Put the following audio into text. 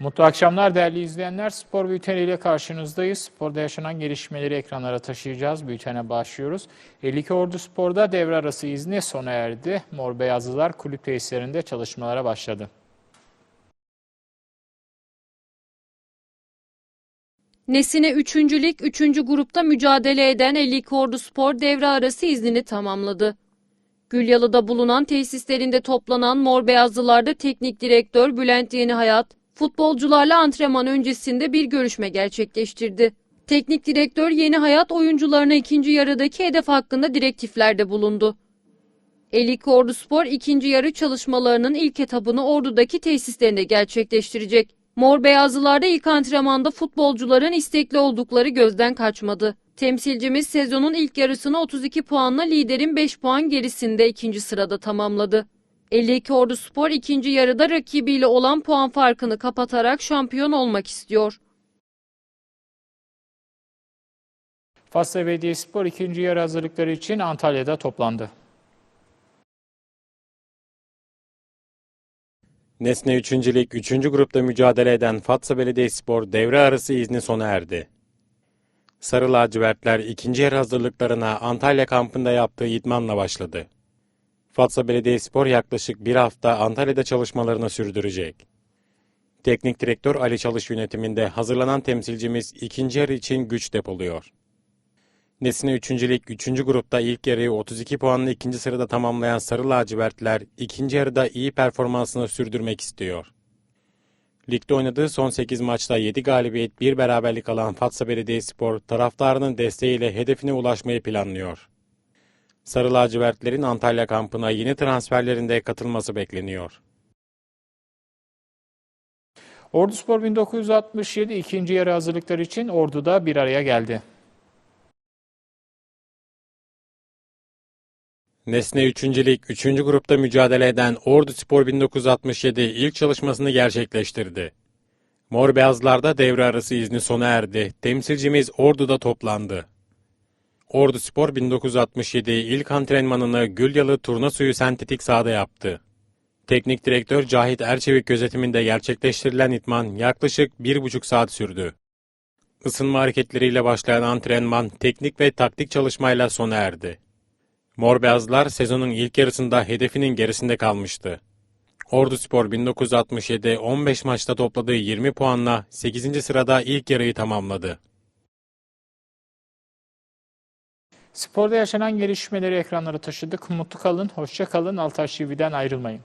Mutlu akşamlar değerli izleyenler. Spor Bülteni ile karşınızdayız. Sporda yaşanan gelişmeleri ekranlara taşıyacağız. Bültene başlıyoruz. 52 Ordu Spor'da devre arası izni sona erdi. Mor Beyazlılar kulüp tesislerinde çalışmalara başladı. Nesine 3. Lig 3. grupta mücadele eden 52 Ordu Spor devre arası iznini tamamladı. Gülyalı'da bulunan tesislerinde toplanan Mor Beyazlılar'da teknik direktör Bülent Yenihayat, futbolcularla antrenman öncesinde bir görüşme gerçekleştirdi. Teknik direktör Yenihayat oyuncularına ikinci yarıdaki hedef hakkında direktiflerde bulundu. 52 Ordu Spor ikinci yarı çalışmalarının ilk etabını Ordu'daki tesislerinde gerçekleştirecek. Mor Beyazlılar'da ilk antrenmanda futbolcuların istekli oldukları gözden kaçmadı. Temsilcimiz sezonun ilk yarısını 32 puanla liderin 5 puan gerisinde ikinci sırada tamamladı. 52 Ordu Spor ikinci yarıda rakibiyle olan puan farkını kapatarak şampiyon olmak istiyor. Fasla Belediyespor ikinci yarı hazırlıkları için Antalya'da toplandı. Nesne 3. Lig 3. grupta mücadele eden Fatsa Belediyespor devre arası izni sona erdi. Sarı lacivertler ikinci yarı hazırlıklarına Antalya kampında yaptığı idmanla başladı. Fatsa Belediyespor yaklaşık bir hafta Antalya'da çalışmalarını sürdürecek. Teknik direktör Ali Çalış yönetiminde hazırlanan temsilcimiz ikinci yarı için güç depoluyor. Nesne 3. Lig 3. grupta ilk yarıyı 32 puanla ikinci sırada tamamlayan Sarı Lacivertler ikinci yarıda iyi performansını sürdürmek istiyor. Ligde oynadığı son 8 maçta 7 galibiyet 1 beraberlik alan Fatsa Belediyespor taraftarının desteğiyle hedefine ulaşmayı planlıyor. Sarı Lacivertlerin Antalya kampına yeni transferlerinde katılması bekleniyor. Orduspor 1967 ikinci yarı hazırlıkları için Ordu'da bir araya geldi. Nesne 3. Lig 3. grupta mücadele eden Ordu Spor 1967 ilk çalışmasını gerçekleştirdi. Mor Beyazlar'da devre arası izni sona erdi. Temsilcimiz Ordu'da toplandı. Ordu Spor 1967 ilk antrenmanını Gülyalı Turna Suyu sentetik sahada yaptı. Teknik direktör Cahit Erçevik gözetiminde gerçekleştirilen itman yaklaşık bir buçuk saat sürdü. Isınma hareketleriyle başlayan antrenman teknik ve taktik çalışmayla sona erdi. Mor Beyazlar sezonun ilk yarısında hedefinin gerisinde kalmıştı. Ordu Spor 1967 15 maçta topladığı 20 puanla 8. sırada ilk yarıyı tamamladı. Sporda yaşanan gelişmeleri ekranlara taşıdık. Mutlu kalın, hoşça kalın. Altaş TV'den ayrılmayın.